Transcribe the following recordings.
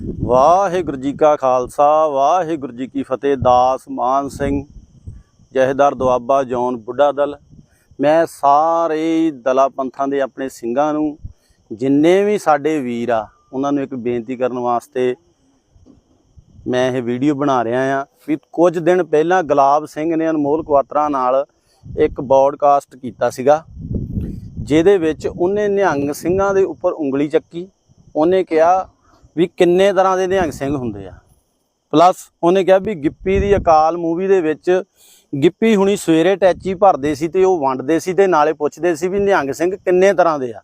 ਵਾਹਿਗੁਰੂ ਜੀ ਕਾ ਖਾਲਸਾ, ਵਾਹਿਗੁਰੂ ਜੀ ਕੀ ਫਤਿਹ, ਦਾਸ ਮਾਨ ਸਿੰਘ। ਜਹੇਦਾਰ ਦੁਆਬਾ, ਜੌਨ, ਬੁੱਢਾ ਦਲ। ਮੈਂ ਸਾਰੇ ਦਲਾ ਪੰਥਾਂ ਦੇ ਆਪਣੇ ਸਿੰਘਾਂ ਨੂੰ, ਜਿੰਨੇ ਵੀ ਸਾਡੇ ਵੀਰ ਆ, ਉਹਨਾਂ ਨੂੰ ਇੱਕ ਬੇਨਤੀ ਕਰਨ ਵਾਸਤੇ ਮੈਂ ਇਹ ਵੀਡੀਓ ਬਣਾ ਰਿਹਾ ਆ ਵੀ ਕੁਝ ਦਿਨ ਪਹਿਲਾਂ ਗੁਲਾਬ ਸਿੰਘ ਨੇ ਅਨਮੋਲ ਕੁਆਤਰਾ ਨਾਲ ਇੱਕ ਬੌਡਕਾਸਟ ਕੀਤਾ ਸੀਗਾ, ਜਿਹਦੇ ਵਿੱਚ ਉਹਨੇ ਨਿਹੰਗ ਸਿੰਘਾਂ ਦੇ ਉੱਪਰ ਉਂਗਲੀ ਚੱਕੀ। ਉਹਨੇ ਕਿਹਾ ਵੀ ਕਿੰਨੇ ਤਰ੍ਹਾਂ ਦੇ ਨਿਹੰਗ ਸਿੰਘ ਹੁੰਦੇ ਆ। ਪਲੱਸ ਉਹਨੇ ਕਿਹਾ ਵੀ ਗਿੱਪੀ ਦੀ ਅਕਾਲ ਮੂਵੀ ਦੇ ਵਿੱਚ ਗਿੱਪੀ ਹੁਣੀ ਸਵੇਰੇ ਟੈਚੀ ਭਰਦੇ ਸੀ ਤੇ ਉਹ ਵੰਡਦੇ ਸੀ ਤੇ ਨਾਲੇ ਪੁੱਛਦੇ ਸੀ ਵੀ ਨਿਹੰਗ ਸਿੰਘ ਕਿੰਨੇ ਤਰ੍ਹਾਂ ਦੇ ਆ।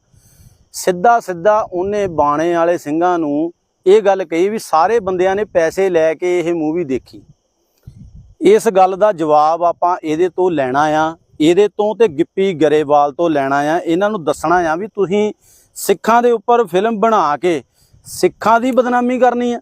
ਸਿੱਧਾ ਸਿੱਧਾ ਉਹਨੇ ਬਾਣੇ ਵਾਲੇ ਸਿੰਘਾਂ ਨੂੰ ਇਹ ਗੱਲ ਕਹੀ ਵੀ ਸਾਰੇ ਬੰਦਿਆਂ ਨੇ ਪੈਸੇ ਲੈ ਕੇ ਇਹ ਮੂਵੀ ਦੇਖੀ। ਇਸ ਗੱਲ ਦਾ ਜਵਾਬ ਆਪਾਂ ਇਹਦੇ ਤੋਂ ਲੈਣਾ ਆ। ਇਹਦੇ ਤੋਂ ਤੇ ਗਿੱਪੀ ਗਰੇਵਾਲ ਤੋਂ ਲੈਣਾ ਆ। ਇਹਨਾਂ ਨੂੰ ਦੱਸਣਾ ਆ ਵੀ ਤੁਸੀਂ ਸਿੱਖਾਂ ਦੇ ਉੱਪਰ ਫਿਲਮ ਬਣਾ ਕੇ ਸਿੱਖਾਂ ਦੀ ਬਦਨਾਮੀ ਕਰਨੀ ਆ,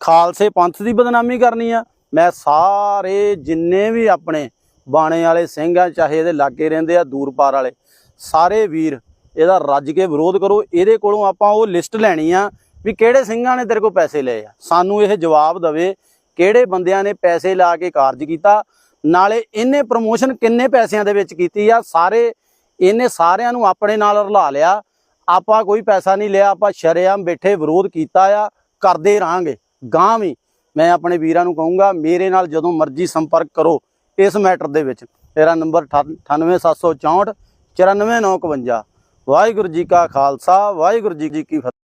ਖਾਲਸੇ ਪੰਥ ਦੀ ਬਦਨਾਮੀ ਕਰਨੀ ਆ। ਮੈਂ ਸਾਰੇ ਜਿੰਨੇ ਵੀ ਆਪਣੇ ਬਾਣੇ ਵਾਲੇ ਸਿੰਘ ਆ, ਚਾਹੇ ਇਹਦੇ ਲਾਗੇ ਰਹਿੰਦੇ ਆ ਦੂਰ ਪਾਰ ਵਾਲੇ, ਸਾਰੇ ਵੀਰ, ਇਹਦਾ ਰੱਜ ਕੇ ਵਿਰੋਧ ਕਰੋ। ਇਹਦੇ ਕੋਲੋਂ ਆਪਾਂ ਉਹ ਲਿਸਟ ਲੈਣੀ ਆ ਵੀ ਕਿਹੜੇ ਸਿੰਘਾਂ ਨੇ ਤੇਰੇ ਕੋਲ ਪੈਸੇ ਲਏ ਆ। ਸਾਨੂੰ ਇਹ ਜਵਾਬ ਦਵੇ ਕਿਹੜੇ ਬੰਦਿਆਂ ਨੇ ਪੈਸੇ ਲਾ ਕੇ ਕਾਰਜ ਕੀਤਾ। ਨਾਲੇ ਇਹਨੇ ਪ੍ਰਮੋਸ਼ਨ ਕਿੰਨੇ ਪੈਸਿਆਂ ਦੇ ਵਿੱਚ ਕੀਤੀ ਆ। ਸਾਰੇ, ਇਹਨੇ ਸਾਰਿਆਂ ਨੂੰ ਆਪਣੇ ਨਾਲ ਰਲਾ ਲਿਆ। ਆਪਾਂ ਕੋਈ ਪੈਸਾ ਨਹੀਂ ਲਿਆ, ਆਪਾਂ ਸ਼ਰੇਆਮ ਬੈਠੇ ਵਿਰੋਧ ਕੀਤਾ ਆ, ਕਰਦੇ ਰਹਾਂਗੇ ਗਾਂ ਵੀ। ਮੈਂ ਆਪਣੇ ਵੀਰਾਂ ਨੂੰ ਕਹੂੰਗਾ, ਮੇਰੇ ਨਾਲ ਜਦੋਂ ਮਰਜ਼ੀ ਸੰਪਰਕ ਕਰੋ ਇਸ ਮੈਟਰ ਦੇ ਵਿੱਚ। ਮੇਰਾ ਨੰਬਰ 98764 94951 ਵਾਹਿਗੁਰੂ ਜੀ ਕਾ ਖਾਲਸਾ, ਵਾਹਿਗੁਰੂ ਜੀ ਕੀ ਫਤਿਹ।